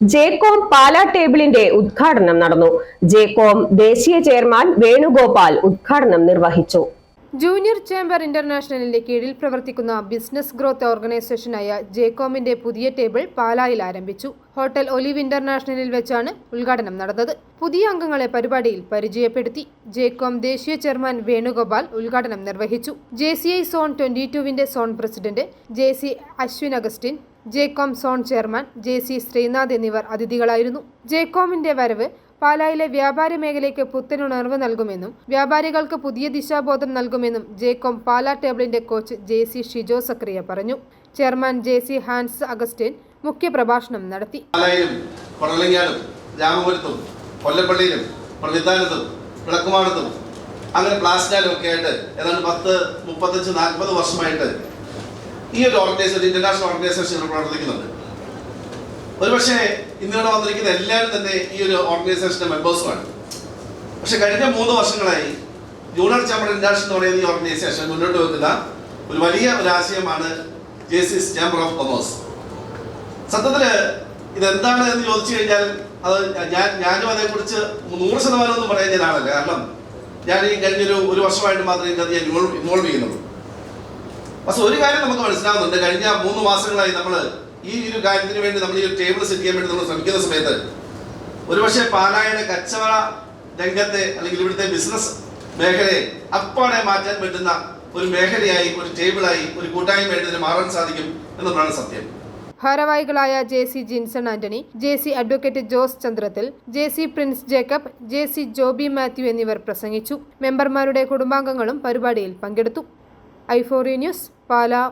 ജേകോം പാലാ ടേബിളിന്റെ ഉദ്ഘാടനം നടന്നു. ജേക്കോം ദേശീയ ചെയർമാൻ വേണുഗോപാൽ ഉദ്ഘാടനം നിർവഹിച്ചു. ജൂനിയർ ചേംബർ ഇന്റർനാഷണലിന്റെ കീഴിൽ പ്രവർത്തിക്കുന്ന ബിസിനസ് ഗ്രോത്ത് ഓർഗനൈസേഷനായ ജേക്കോമിന്റെ പുതിയ ടേബിൾ പാലായിൽ ആരംഭിച്ചു. ഹോട്ടൽ ഒലിവ് ഇന്റർനാഷണലിൽ വെച്ചാണ് ഉദ്ഘാടനം നടന്നത്. പുതിയ അംഗങ്ങളെ പരിപാടിയിൽ പരിചയപ്പെടുത്തി ജേക്കോം ദേശീയ ചെയർമാൻ വേണുഗോപാൽ ഉദ്ഘാടനം നിർവഹിച്ചു. ജെ സോൺ ട്വന്റി ടുവിന്റെ zone president J C Ashwin Augustine JCOM zone chairman J C Sreenath എന്നിവർ അതിഥികളായിരുന്നു. ജേക്കോമിന്റെ വരവ് പാലായിലെ വ്യാപാര മേഖലയ്ക്ക് പുത്തനുണർവ് നൽകുമെന്നും വ്യാപാരികൾക്ക് പുതിയ ദിശാബോധം നൽകുമെന്നും ജേക്കോം പാലാ ടേബിളിന്റെ coach J C Shijo Zacharia പറഞ്ഞു. Chairman J C Hans Augustine മുഖ്യപ്രഭാഷണം നടത്തി. അങ്ങനെ പ്ലാസ്റ്റാലും ഒക്കെ ആയിട്ട് ഏതാണ്ട് പത്ത് മുപ്പത്തഞ്ച് നാൽപ്പത് വർഷമായിട്ട് ഈ ഒരു ഓർഗനൈസേഷൻ ഇന്റർനാഷണൽ ഓർഗനൈസേഷൻ പ്രവർത്തിക്കുന്നുണ്ട് ഒരുപക്ഷെ ഇന്നിവിടെ വന്നിരിക്കുന്ന എല്ലാവരും തന്നെ ഈ ഒരു ഓർഗനൈസേഷന്റെ മെമ്പേഴ്സുമാണ് പക്ഷെ കഴിഞ്ഞ മൂന്ന് വർഷങ്ങളായി ജൂനിയർ ചാമ്പർ ഇന്റർനാഷണൽ എന്ന് പറയുന്ന ഈ ഓർഗനൈസേഷൻ മുന്നോട്ട് വെക്കുന്ന ഒരു വലിയ ഒരു ആശയമാണ് J C chamber of commerce സത്യത്തിൽ ഇതെന്താണ് എന്ന് ചോദിച്ചു കഴിഞ്ഞാൽ അത് ഞാൻ ഞാനും അതേക്കുറിച്ച് നൂറ് ശതമാനം ഒന്നും പറയാൻ ഞാൻ ആളല്ല കാരണം ഞാൻ ഈ കഴിഞ്ഞൊരു ഒരു വർഷമായിട്ട് മാത്രമേ ഇതിനകത്ത് ഞാൻ ഇൻവോൾവ് ചെയ്യുന്നുള്ളൂ. പക്ഷെ ഒരു കാര്യം നമുക്ക് മനസ്സിലാവുന്നുണ്ട്. കഴിഞ്ഞ മൂന്ന് മാസങ്ങളായി നമ്മൾ ഈ ഒരു കാര്യത്തിന് വേണ്ടി നമ്മൾ ഈ ഒരു ടേബിൾ സെറ്റ് ചെയ്യാൻ വേണ്ടി നമ്മൾ ശ്രമിക്കുന്ന സമയത്ത് ഒരുപക്ഷെ പാലായുടെ കച്ചവട രംഗത്തെ അല്ലെങ്കിൽ ഇവിടുത്തെ ബിസിനസ് മേഖലയെ അപ്പാടെ മാറ്റാൻ പറ്റുന്ന ഒരു മേഖലയായി ഒരു ടേബിളായി ഒരു കൂട്ടായ്മയായിട്ട് മാറാൻ സാധിക്കും എന്നുള്ളതാണ് സത്യം. ഭാരവാഹികളായ J C Jinson Antony J C advocate Jose Chandrathil J C Prince Jacob J C Joby Mathew എന്നിവർ പ്രസംഗിച്ചു. മെമ്പർമാരുടെ കുടുംബാംഗങ്ങളും പരിപാടിയിൽ പങ്കെടുത്തു. ന്യൂസ് പാലാ.